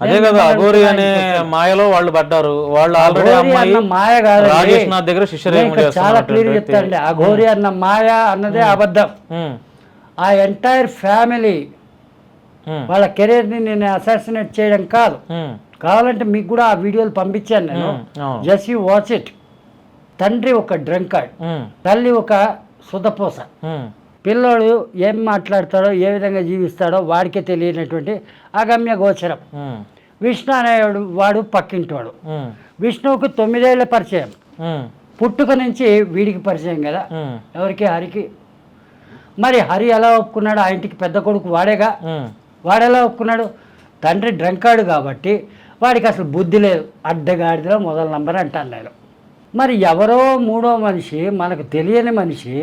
అదే కదా అఘోరి అనే మాయలో వాళ్ళు పడ్డారు. వాళ్ళు ఆల్రెడీ అమ్మాయి మాయ నాథ్ దగ్గర చాలా క్లియర్ చెప్తానండి. అఘోరి అన్న మాయ అన్నదే అబద్ధం. ఆ ఎంటైర్ ఫ్యామిలీ వాళ్ళ కెరీర్ని నేను అసాసినేట్ చేయడం కాదు. కావాలంటే మీకు కూడా ఆ వీడియోలు పంపించాను నేను. Just you watch it. తండ్రి ఒక డ్రంకార్డ్ ఉమ్, తల్లి ఒక సుధపోస. పిల్లోడు ఏం మాట్లాడతాడో ఏ విధంగా జీవిస్తాడో వాడికే తెలియనటువంటి అగమ్య గోచరం. విష్ణు అనేవాడు వాడు పక్కింటోడు. ఉమ్, విష్ణువుకు తొమ్మిదేళ్ళ పరిచయం. పుట్టుక నుంచి వీడికి పరిచయం కదా. ఎవరికి? హరికి. మరి హరి ఎలా ఒప్పుకున్నాడు? ఆ ఇంటికి పెద్ద కొడుకు వాడేగా? ఉమ్, వాడు ఎలా ఒప్పుకున్నాడు? తండ్రి డ్రంకాడు కాబట్టి వాడికి అసలు బుద్ధి లేదు. అడ్డగాడిలో మొదల నంబర్ అంటాను నేను. మరి ఎవరో మూడో మనిషి మనకు తెలియని మనిషి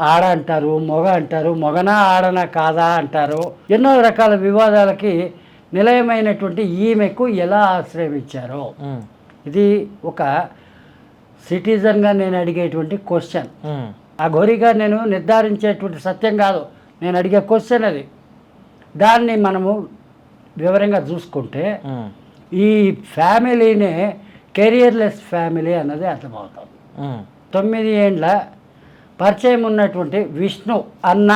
ఆడ అంటారు మొగ అంటారు మొగనా ఆడనా కాదా అంటారు. ఎన్నో రకాల వివాదాలకి నిలయమైనటువంటి ఈమెకు ఎలా ఆశ్రయం ఇచ్చారో. ఇది ఒక సిటిజన్గా నేను అడిగేటువంటి క్వశ్చన్. ఆ గోరిగా నేను నిర్ధారించేటువంటి సత్యం కాదు. నేను అడిగే క్వశ్చన్ అది. దాన్ని మనము వివరంగా చూసుకుంటే ఈ ఫ్యామిలీనే కెరియర్లెస్ ఫ్యామిలీ అన్నది అర్థమవుతుంది. తొమ్మిది ఏండ్ల పరిచయం ఉన్నటువంటి విష్ణు అన్న.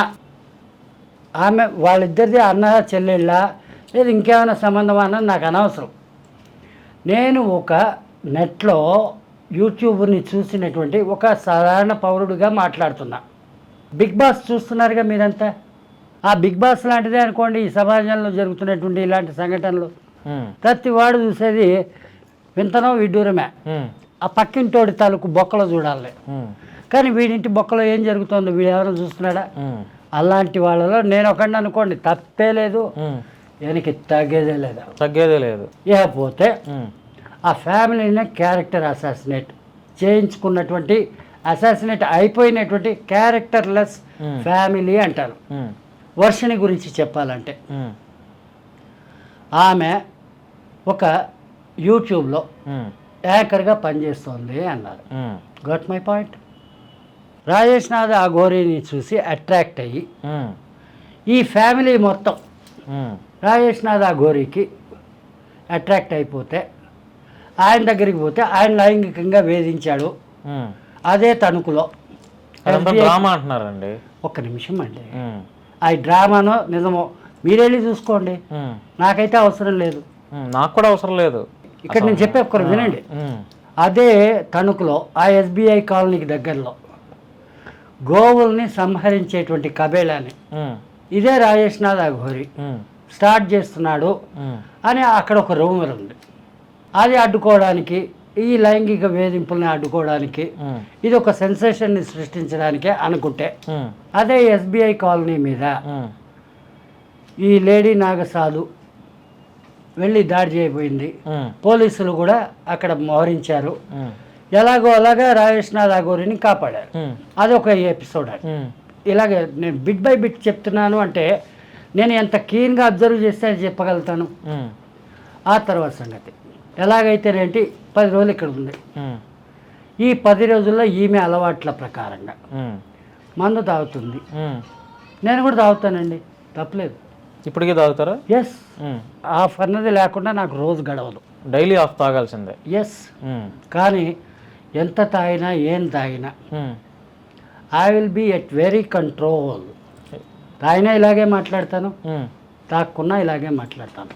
ఆమె వాళ్ళిద్దరిది అన్న చెల్లెళ్ళ లేదు ఇంకేమైనా సంబంధం అన్నది నాకు అనవసరం. నేను ఒక నెట్లో యూట్యూబ్ని చూసినటువంటి ఒక సాధారణ పౌరుడిగా మాట్లాడుతున్నా. బిగ్ బాస్ చూస్తున్నారుగా మీరంతా? ఆ బిగ్ బాస్ లాంటిదే అనుకోండి ఈ సమాజంలో జరుగుతున్నటువంటి ఇలాంటి సంఘటనలు. ప్రతి వాడు చూసేది వింతనో విడ్డూరమే. ఆ పక్కింటోడి తాలూకు బొక్కలో చూడాలి. కానీ వీడింటి బొక్కలో ఏం జరుగుతుందో వీడు ఎవరైనా చూస్తున్నాడా? అలాంటి వాళ్ళలో నేను ఒకడిని అనుకోండి తప్పే లేదు. వెనక్కి తగ్గేదే లేదు. తగ్గేదే లేదు. ఇకపోతే ఆ ఫ్యామిలీనే క్యారెక్టర్ అసాసినేట్ చేయించుకున్నటువంటి అసాసినేట్ అయిపోయినటువంటి క్యారెక్టర్లెస్. ఫ్యామిలీ అంటారు. ఉమ్, వర్షిని గురించి చెప్పాలంటే ఆమె ఒక యూట్యూబ్లో యాంకర్గా పనిచేస్తోంది అన్నారు. Got my point Rajesh Nath ఆ గోరీని చూసి అట్రాక్ట్ అయ్యి ఈ ఫ్యామిలీ మొత్తం ఉమ్, రాజేష్ నాథ్ ఆ గోరీకి అట్రాక్ట్ అయిపోతే ఆయన దగ్గరికి పోతే ఆయన లైంగికంగా వేధించాడు. అదే తణుకులో. డ్రామా అంటున్నారండి. ఒక్క నిమిషం అండి. ఆ డ్రామానో నిజమో మీరెళ్ళి చూసుకోండి. నాకైతే అవసరం లేదు. నాకు కూడా అవసరం లేదు. ఇక్కడ నేను చెప్పే ఒక్కరు వినండి. అదే తణుకులో ఆ ఎస్బీఐ కాలనీకి దగ్గరలో గోవుల్ని సంహరించేటువంటి కబేళాని ఇదే రాజేష్ నాథ్ అఘోరి స్టార్ట్ చేస్తున్నాడు అని అక్కడ ఒక రూమర్ ఉంది. అది అడ్డుకోవడానికి ఈ లైంగిక వేధింపుల్ని అడ్డుకోవడానికి ఇది ఒక సెన్సేషన్ని సృష్టించడానికే అనుకుంటే అదే ఎస్బీఐ కాలనీ మీద ఈ లేడీ నాగసాధు వెళ్ళి దాడి చేయబోయింది. పోలీసులు కూడా అక్కడ మోహరించారు. ఎలాగో అలాగా రాజేష్ నాథ్ అఘోరిని కాపాడారు అదొక ఎపిసోడ్ ఉమ్, ఇలాగే నేను బిట్ బై బిట్ చెప్తున్నాను అంటే నేను ఎంత కీన్గా అబ్జర్వ్ చేస్తే అది చెప్పగలుగుతాను? ఆ తర్వాత సంగతి. ఎలాగైతేనేంటి పది రోజులు ఇక్కడ ఉంది. ఈ పది రోజుల్లో ఈమె అలవాట్ల ప్రకారంగా మందు తాగుతుంది. నేను కూడా తాగుతానండి. తప్పలేదు. ఇప్పటికీ తాగుతారా? ఎస్ ఆఫ్ అన్నది లేకుండా నాకు రోజు గడవదు. డైలీ ఆఫ్ తాగాల్సిందే. ఎస్ కానీ ఎంత తాగినా ఏం తాగినా. I will be at very control తాగినా ఇలాగే మాట్లాడతాను తాక్కున్నా ఇలాగే మాట్లాడతాను.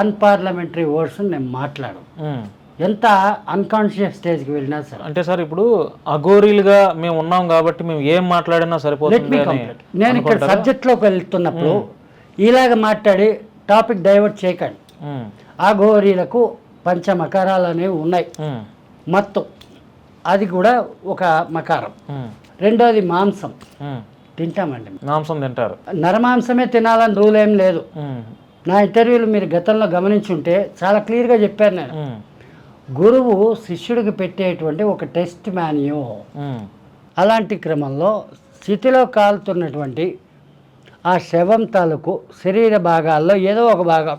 అన్పార్లమెంటరీ వర్డ్స్ నేను మాట్లాడు. ఎంత అన్కాన్షియస్ స్టేజ్కి వెళ్ళినా సరే. అంటే సార్ ఇప్పుడు అఘోరీలుగా మేము ఉన్నాం కాబట్టి మేము ఏం మాట్లాడినా సరిపోతుంది నేను ఇక్కడ? సబ్జెక్ట్లోకి వెళ్తున్నప్పుడు ఇలాగ మాట్లాడి టాపిక్ డైవర్ట్ చేయకండి. గోరీలకు పంచమకారాలు అనేవి ఉన్నాయి. మత్తు. అది కూడా ఒక మకారం. రెండోది మాంసం. తింటామండి మాంసం తింటారు. నరమాంసమే తినాలని రూల్ ఏం లేదు. నా ఇంటర్వ్యూలు మీరు గతంలో గమనించుంటే చాలా క్లియర్గా చెప్పాను నేను. గురువు శిష్యుడికి పెట్టేటువంటి ఒక టెస్ట్ మాన్యూ. అలాంటి క్రమంలో స్థితిలో కాలుతున్నటువంటి ఆ శవం తాలూకు శరీర భాగాల్లో ఏదో ఒక భాగం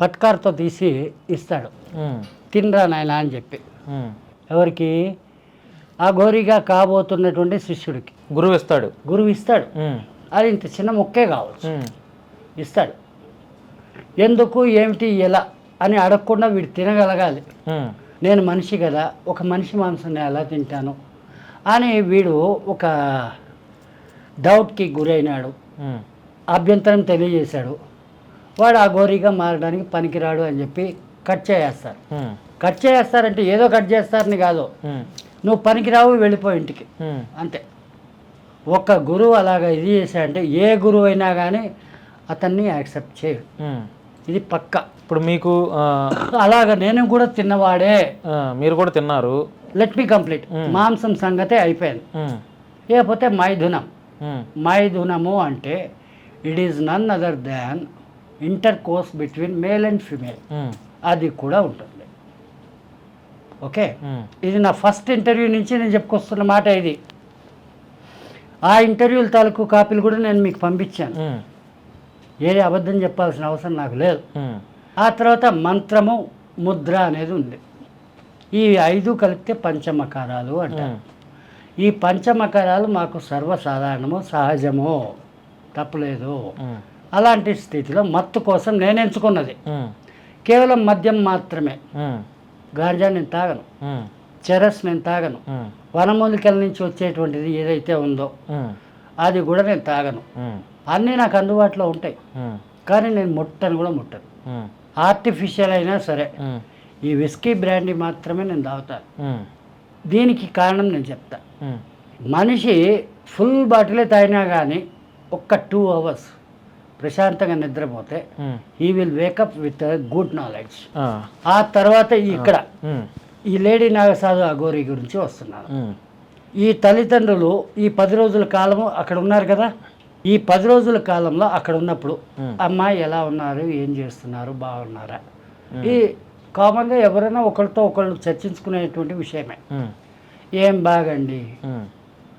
పట్కార్తో తీసి ఇస్తాడు. తినరా నాయన అని చెప్పి. ఎవరికి? ఆ గోరిగా కాబోతున్నటువంటి శిష్యుడికి. గురువు ఇస్తాడు. గురువు ఇస్తాడు అది ఇంత చిన్న ముక్కే కావచ్చు. ఇస్తాడు. ఎందుకు ఏమిటి ఎలా అని అడగకుండా వీడు తినగలగాలి. నేను మనిషి కదా ఒక మనిషి మాంసాన్ని ఎలా తింటాను అని వీడు ఒక డౌట్కి గురైనాడు. అభ్యంతరం తెలియజేశాడు. వాడు ఆ గోరీగా మారడానికి పనికిరాడు అని చెప్పి కట్ చేసేస్తారు. ఉమ్, కట్ చేస్తారంటే ఏదో కట్ చేస్తారని కాదు. నువ్వు పనికిరావు వెళ్ళిపో ఇంటికి. అంతే. ఒక గురువు అలాగ ఇది చేశాడంటే ఏ గురువు అయినా కానీ అతన్ని యాక్సెప్ట్ ఉమ్. ఇది పక్క. ఇప్పుడు మీకు అలాగ నేను కూడా తిన్నవాడే. మీరు కూడా తిన్నారు. Let me complete. మాంసం సంగతే అయిపోయింది. లేకపోతే మైథునం. మైథునము అంటే it is none other than intercourse between male and female అది కూడా ఉంటుంది. ఓకే? ఇది నా ఫస్ట్ ఇంటర్వ్యూ నుంచి నేను చెప్పుకొస్తున్న మాట ఇది. ఆ ఇంటర్వ్యూల తాలూకు కాపీలు కూడా నేను మీకు పంపించాను. ఏది అబద్ధం చెప్పాల్సిన అవసరం నాకు లేదు. ఆ తర్వాత మంత్రము ముద్ర అనేది ఉంది. ఈ ఐదు కలిపితే పంచమకారాలు అంటారు. ఈ పంచమకారాలు మాకు సర్వసాధారణము సహజము తప్పులేదు. అలాంటి స్థితిలో మత్తు కోసం నేను ఎంచుకున్నది. కేవలం మద్యం మాత్రమే. గాంజా నేను తాగను. చెరస్ నేను తాగను. వనమూలికల నుంచి వచ్చేటువంటిది ఏదైతే ఉందో అది కూడా నేను తాగను. అన్నీ నాకు అందుబాటులో ఉంటాయి. కానీ నేను ముట్టను కూడా ముట్టను. ఆర్టిఫిషియల్ అయినా సరే ఈ విస్కీ బ్రాండీ మాత్రమే నేను తాగుతాను దీనికి కారణం నేను చెప్తా. ఉమ్, మనిషి ఫుల్ బాటిలే తాగినా కానీ ఒక్క టూ అవర్స్ ప్రశాంతంగా నిద్రపోతే he will wake up with good knowledge ఆ, తర్వాత ఇక్కడ ఉమ్, ఈ లేడీ నాగసాధు అఘోరి గురించి వస్తున్నారు. ఉమ్, ఈ తల్లిదండ్రులు ఈ పది రోజుల కాలము అక్కడ ఉన్నారు కదా? ఈ పది రోజుల కాలంలో అక్కడ ఉన్నప్పుడు ఉమ్. అమ్మాయి ఎలా ఉన్నారు? ఏం చేస్తున్నారు? బాగున్నారా? ఈ కామన్గా ఎవరైనా ఒకరితో ఒకళ్ళు చర్చించుకునేటువంటి విషయమే. ఏం బాగండి?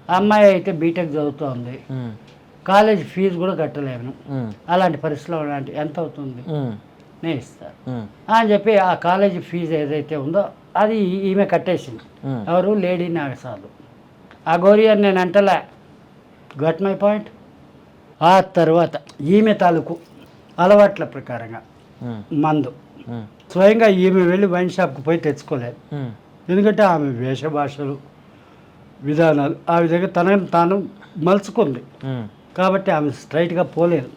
అమ్మాయి అయితే బీటెక్ చదువుతోంది. కాలేజ్ ఫీజు కూడా కట్టలేను. అలాంటి పరిస్థితిలో అలాంటి ఎంత అవుతుంది? నేను ఇస్తాను అని చెప్పి ఆ కాలేజీ ఫీజు ఏదైతే ఉందో అది ఈమె కట్టేసింది. ఎవరు? లేడీ నాగసాధు ఆ గోరి అని నేను అంటలే. Got my point? ఆ తర్వాత ఈమె తాలూకు అలవాట్ల ప్రకారంగా మందు. స్వయంగా ఈమె వెళ్ళి వైన్ షాప్కి పోయి తెచ్చుకోలేదు. ఎందుకంటే ఆమె వేషభాషలు విధానాలు ఆ విధంగా తనను తాను మలుచుకుంది. కాబట్టి ఆమె స్ట్రైట్గా పోలేదు.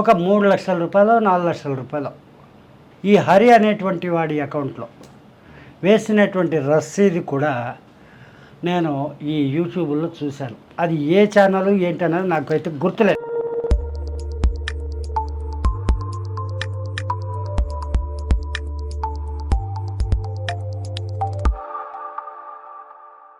ఒక మూడు లక్షల రూపాయలు నాలుగు లక్షల రూపాయలు. ఈ హరి అనేటువంటి వాడి అకౌంట్లో వేసినటువంటి రసీదు కూడా నేను ఈ యూట్యూబ్లో చూశాను. అది ఏ ఛానల్ ఏంటనేది నాకైతే గుర్తులేదు.